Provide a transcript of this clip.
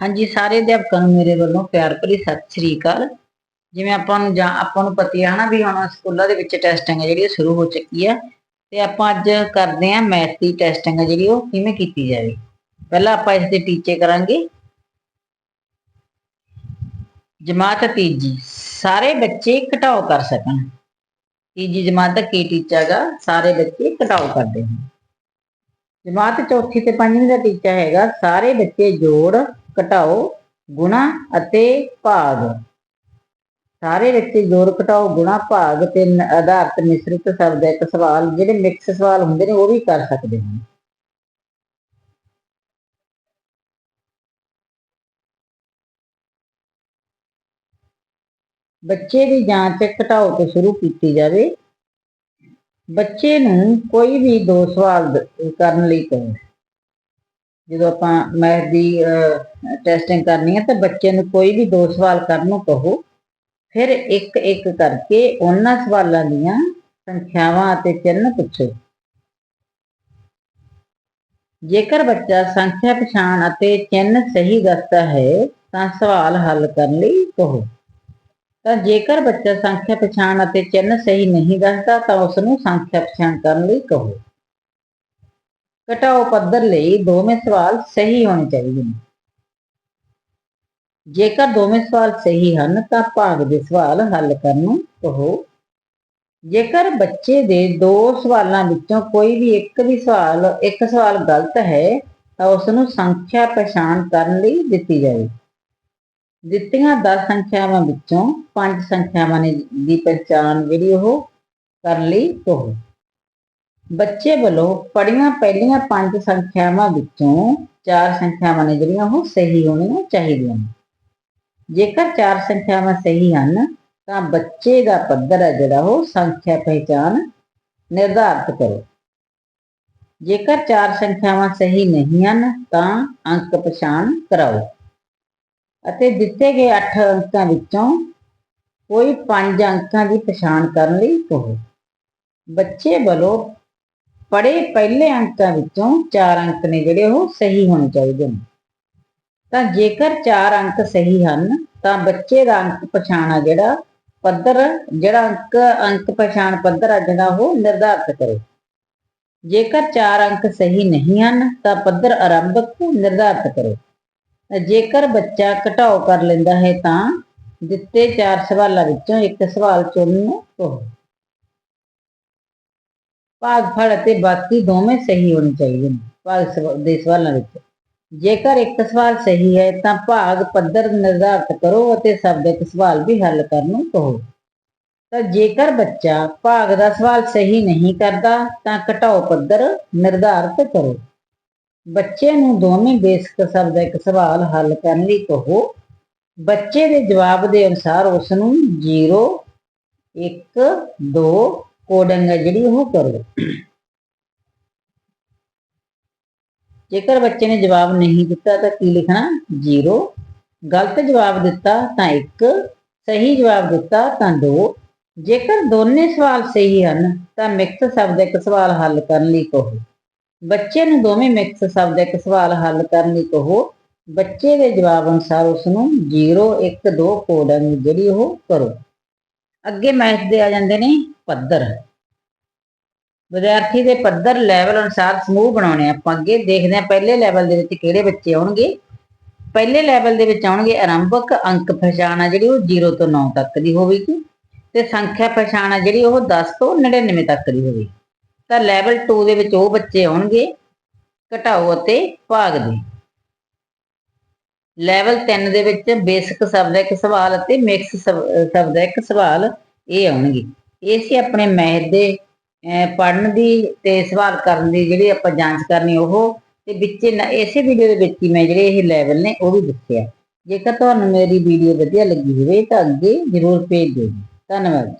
ਹਾਂਜੀ, ਸਾਰੇ ਅਧਿਆਪਕਾਂ ਨੂੰ ਮੇਰੇ ਵੱਲੋਂ ਪਿਆਰ ਭਰੀ ਸਤਿ ਸ੍ਰੀ ਅਕਾਲ। ਜਿਵੇਂ ਆਪਾਂ ਨੂੰ ਜਾਂ ਆਪਾਂ ਨੂੰ ਪਤਾ ਹੀ ਹੈ ਨਾ ਵੀ ਹੁਣ ਸਕੂਲਾਂ ਦੇ ਵਿੱਚ ਟੈਸਟਿੰਗ ਹੈ ਜਿਹੜੀ ਉਹ ਸ਼ੁਰੂ ਹੋ ਚੁੱਕੀ ਹੈ ਤੇ ਆਪਾਂ ਅੱਜ ਕਰਦੇ ਹਾਂ ਮੈਥ ਦੀ ਟੈਸਟਿੰਗ ਹੈ ਜਿਹੜੀ ਉਹ ਕਿਵੇਂ ਕੀਤੀ ਜਾਵੇ। ਪਹਿਲਾਂ ਆਪਾਂ ਇਸ ਦੇ ਟੀਚੇ ਕਰਾਂਗੇ। ਜਮਾਤ ਤੀਜੀ, ਸਾਰੇ ਬੱਚੇ ਘਟਾਓ ਕਰ ਸਕਣ। ਤੀਜੀ ਜਮਾਤ ਦਾ ਕੀ ਟੀਚਾ ਹੈਗਾ ਸਾਰੇ ਬੱਚੇ ਘਟਾਓ ਕਰਦੇ ਹਨ ਜਮਾਤ ਚੌਥੀ ਤੇ ਪੰਜਵੀਂ ਦਾ ਟੀਚਾ ਹੈਗਾ, ਸਾਰੇ ਬੱਚੇ ਜੋੜ ਘਟਾਓ ਗੁਣਾ ਅਤੇ ਭਾਗ। ਸਾਰੇ ਬੱਚੇ ਜੋੜ ਘਟਾਓ, ਗੁਣਾ, ਭਾਗ ਤੇ ਆਧਾਰਿਤ ਮਿਸ਼ਰਿਤ ਸ਼ਬਦ ਇੱਕ ਸਵਾਲ, ਜਿਹੜੇ ਮਿਕਸ ਸਵਾਲ ਹੁੰਦੇ ਨੇ ਉਹ ਵੀ ਕਰ ਸਕਦੇ ਹਨ। ਬੱਚੇ ਦੀ ਜਾਂਚ ਘਟਾਓ ਤੋਂ ਸ਼ੁਰੂ ਕੀਤੀ ਜਾਵੇ। ਬੱਚੇ ਨੂੰ ਕੋਈ ਵੀ ਦੋ ਸਵਾਲ ਕਰਨ ਲਈ ਕਹੋ। ਜਦੋਂ ਆਪਾਂ ਮੈਥ ਦੀ ਟੈਸਟਿੰਗ ਕਰਨੀ ਹੈ ਤਾਂ ਬੱਚੇ ਨੂੰ ਕੋਈ ਵੀ ਦੋ ਸਵਾਲ ਕਰਨ ਨੂੰ ਕਹੋ, ਫਿਰ ਇੱਕ ਇੱਕ ਕਰਕੇ ਉਹਨਾਂ ਸਵਾਲਾਂ ਦੀਆਂ ਸੰਖਿਆਵਾਂ ਅਤੇ ਚਿੰਨ੍ਹ ਪੁੱਛੋ। ਜੇਕਰ ਬੱਚਾ ਸੰਖਿਆ, ਪਛਾਣ ਅਤੇ ਚਿੰਨ੍ਹ ਸਹੀ ਦੱਸਦਾ ਹੈ, ਤਾਂ ਸਵਾਲ ਹੱਲ ਕਰਨ ਲਈ ਕਹੋ। ਤਾਂ ਜੇਕਰ ਬੱਚਾ ਸੰਖਿਆ, ਪਛਾਣ ਅਤੇ ਚਿੰਨ੍ਹ ਸਹੀ ਨਹੀਂ ਦੱਸਦਾ, ਤਾਂ ਉਸ ਨੂੰ ਸੰਖਿਆ, ਪਛਾਣ ਕਰਨ ਲਈ ਕਹੋ। ਘਟਾਓ ਪੱਧਰ ਲਈ ਦੋਵੇਂ ਸਵਾਲ ਸਹੀ ਹੋਣੇ ਚਾਹੀਦੇ ਨੇ। ਜੇਕਰ ਦੋਵੇਂ ਸਵਾਲ ਸਹੀ ਹਨ, ਤਾਂ ਭਾਗ ਦੇ ਸਵਾਲ ਹੱਲ ਕਰਨ ਨੂੰ ਕਹੋ। ਜੇਕਰ ਬੱਚੇ ਦੇ ਦੋ ਸਵਾਲਾਂ ਵਿੱਚੋਂ ਕੋਈ ਵੀ ਇੱਕ ਵੀ ਸਵਾਲ, ਇੱਕ ਸਵਾਲ ਗਲਤ ਹੈ, ਤਾਂ ਉਸ ਨੂੰ ਸੰਖਿਆ ਪਛਾਣ ਕਰਨ ਲਈ ਦਿੱਤੀ ਜਾਵੇ। ਦਿੱਤੀਆਂ 10 ਸੰਖਿਆਵਾਂ ਵਿੱਚੋਂ ਪੰਜ ਸੰਖਿਆਵਾਂ ਨੇ ਦੀ ਪਛਾਣ ਜਿਹੜੀ ਉਹ ਕਰਨ ਲਈ ਕਹੋ। ਬੱਚੇ ਵੱਲੋਂ ਪੜੀਆਂ ਪਹਿਲੀਆਂ ਪੰਜ ਸੰਖਿਆਵਾਂ ਵਿੱਚੋਂ ਚਾਰ ਸੰਖਿਆਵਾਂ ਨੇ ਜਿਹੜੀਆਂ ਉਹ ਸਹੀ ਹੋਣੀਆਂ ਚਾਹੀਦੀਆਂ ਨੇ। ਜੇਕਰ ਚਾਰ ਸੰਖਿਆਵਾਂ ਸਹੀ ਹਨ, ਤਾਂ ਬੱਚੇ ਦਾ ਪੱਧਰ ਹੈ ਜਿਹੜਾ ਉਹ ਸੰਖਿਆ ਪਹਿਚਾਨ ਨਿਰਧਾਰਤ ਕਰੋ। ਜੇਕਰ ਚਾਰ ਸੰਖਿਆਵਾਂ ਸਹੀ ਨਹੀਂ ਹਨ, ਤਾਂ ਅੰਕ ਪਛਾਣ ਕਰਾਓ। ਅਤੇ ਦਿੱਤੇ ਗਏ 8 ਅੰਕਾਂ ਵਿੱਚੋਂ ਕੋਈ 5 ਅੰਕਾਂ ਦੀ ਪਛਾਣ ਕਰਨ ਲਈ ਕਹੋ। ਬੱਚੇ ਵੱਲੋਂ ਪੜੇ ਪਹਿਲੇ ਅੰਕਾਂ ਵਿੱਚੋਂ ਚਾਰ ਅੰਕ ਨੇ ਜਿਹੜੇ ਉਹ ਸਹੀ ਹੋਣੇ ਚਾਹੀਦੇ ਨੇ। ਤਾਂ ਜੇਕਰ ਚਾਰ ਅੰਕ ਸਹੀ ਹਨ, ਤਾਂ ਬੱਚੇ ਦਾ ਅੰਕ ਪਛਾਣ ਆ ਜਿਹੜਾ ਪੱਧਰ, ਜਿਹੜਾ ਅੰਕ ਅੰਕ ਪਛਾਣ ਪੱਧਰ ਆ ਜਿਹੜਾ ਉਹ ਨਿਰਧਾਰਤ ਕਰੋ। ਜੇਕਰ ਚਾਰ ਅੰਕ ਸਹੀ ਨਹੀਂ ਹਨ, ਤਾਂ ਪੱਧਰ ਆਰੰਭਕ ਨਿਰਧਾਰਤ ਕਰੋ। ਜੇਕਰ ਬੱਚਾ ਘਟਾਓ ਕਰ ਲੈਂਦਾ ਹੈ, ਤਾਂ ਦਿੱਤੇ ਚਾਰ ਸਵਾਲਾਂ ਵਿੱਚੋਂ ਇੱਕ ਸਵਾਲ ਚੁਣਨ ਨੂੰ ਕਹੋ। ਭਾਗਫਲ ਅਤੇ ਬਾਕੀ ਦੋਵੇਂ ਸਹੀ ਹੋਣੇ ਚਾਹੀਦੇ ਨੇ, ਭਾਗ ਸਵ- ਦੇ ਸਵਾਲਾਂ ਵਿੱਚ। ਜੇਕਰ ਇੱਕ ਸਵਾਲ ਸਹੀ ਹੈ, ਤਾਂ ਭਾਗ ਪੱਧਰ ਨਿਰਧਾਰਤ ਕਰੋ ਅਤੇ ਸਬਦਕ ਸਵਾਲ ਵੀ ਹੱਲ ਕਰਨ ਨੂੰ ਕਹੋ। ਤਾਂ ਜੇਕਰ ਬੱਚਾ ਭਾਗ ਦਾ ਸਵਾਲ ਸਹੀ ਨਹੀਂ ਕਰਦਾ, ਤਾਂ ਘਟਾਓ ਪੱਧਰ ਨਿਰਧਾਰਤ ਕਰੋ। ਬੱਚੇ ਨੂੰ ਦੋਵੇਂ ਬੇਸਿਕ ਸ਼ਬਦਿਕ ਸਵਾਲ ਹੱਲ ਕਰਨ ਲਈ ਕਹੋ। ਬੱਚੇ ਦੇ ਜਵਾਬ ਦੇ ਅਨੁਸਾਰ ਉਸ ਨੂੰ 0 1 2 ਕੋਡਿੰਗ ਹੈ ਜਿਹੜੀ ਉਹ ਕਰੋ। ਜੇਕਰ ਬੱਚੇ ਨੇ ਜਵਾਬ ਨਹੀਂ ਦਿੱਤਾ ਤਾਂ ਕੀ ਲਿਖਣਾ? 0 ਗਲਤ ਜਵਾਬ ਦਿੱਤਾ ਤਾਂ 1 ਸਹੀ ਜਵਾਬ ਦਿੱਤਾ ਤਾਂ 2 ਜੇਕਰ ਦੋਨੇ ਸਵਾਲ ਸਹੀ ਹਨ, ਤਾਂ ਮਿਕਸ ਸ਼ਬਦਿਕ ਸਵਾਲ ਹੱਲ ਕਰਨ ਲਈ ਕਹੋ। ਬੱਚੇ ਨੂੰ ਦੋਵੇਂ ਮਿਕਸ ਸ਼ਬਦ ਇੱਕ ਸਵਾਲ ਹੱਲ ਕਰਨ ਲਈ ਕਹੋ। ਬੱਚੇ ਦੇ ਜਵਾਬ ਅਨੁਸਾਰ ਉਸ ਨੂੰ 0 1 2 ਕੋਡਿੰਗ ਜਿਹੜੀ ਉਹ ਕਰੋ। ਅੱਗੇ ਮੈਥ ਦੇ ਆ ਜਾਂਦੇ ਨੇ। ਪੱਧਰ ਵਿਦਿਆਰਥੀ ਦੇ ਪੱਧਰ ਲੈਵਲ ਅਨੁਸਾਰ ਸਮੂਹ ਬਣਾਉਣੇ ਆਪਾਂ ਅੱਗੇ ਦੇਖਦੇ ਹਾਂ ਪਹਿਲੇ ਲੈਵਲ ਦੇ ਵਿੱਚ ਕਿਹੜੇ ਬੱਚੇ ਆਉਣਗੇ। ਪਹਿਲੇ ਲੈਵਲ ਦੇ ਵਿੱਚ ਆਉਣਗੇ ਆਰੰਭਕ ਅੰਕ ਪਛਾਣ ਆ ਜਿਹੜੀ ਉਹ 0 ਤੋਂ 9 ਤੱਕ ਦੀ ਹੋਵੇਗੀ ਤੇ ਸੰਖਿਆ ਪਛਾਣ ਆ ਜਿਹੜੀ ਉਹ 10 ਤੋਂ 99 ਤੱਕ ਦੀ ਹੋਵੇਗੀ। ਤਾਂ ਲੈਵਲ 2 ਦੇ ਵਿੱਚ ਉਹ ਬੱਚੇ ਆਉਣਗੇ ਘਟਾਓ ਅਤੇ ਭਾਗ ਦੇ। ਲੈਵਲ 3 ਦੇ ਵਿੱਚ ਬੇਸਿਕ ਸ਼ਬਦਿਕ ਸਵਾਲ ਅਤੇ ਮਿਕਸ ਸ਼ਬਦਿਕ ਸਵਾਲ ਇਹ ਆਉਣਗੇ। ਇਹ ਸੀ ਆਪਣੇ ਮੈਥ ਦੇ ਪੜਨ ਦੀ ਤੇ ਸਵਾਲ ਕਰਨ ਦੀ ਜਿਹੜੀ ਆਪਾਂ ਜਾਂਚ ਕਰਨੀ ਉਹ। ਤੇ ਵਿੱਚ ਇਸੇ ਵੀਡੀਓ ਦੇ ਵਿੱਚ ਹੀ ਮੈਂ ਜਿਹੜੇ ਇਹ ਲੈਵਲ ਨੇ ਉਹ ਵੀ ਦੱਸਿਆ ਜੇਕਰ ਤੁਹਾਨੂੰ ਮੇਰੀ ਵੀਡੀਓ ਵਧੀਆ ਲੱਗੀ ਹੋਵੇ ਤਾਂ ਅੱਗੇ ਜ਼ਰੂਰ ਭੇਜ ਦਿਓ ਜੀ। ਧੰਨਵਾਦ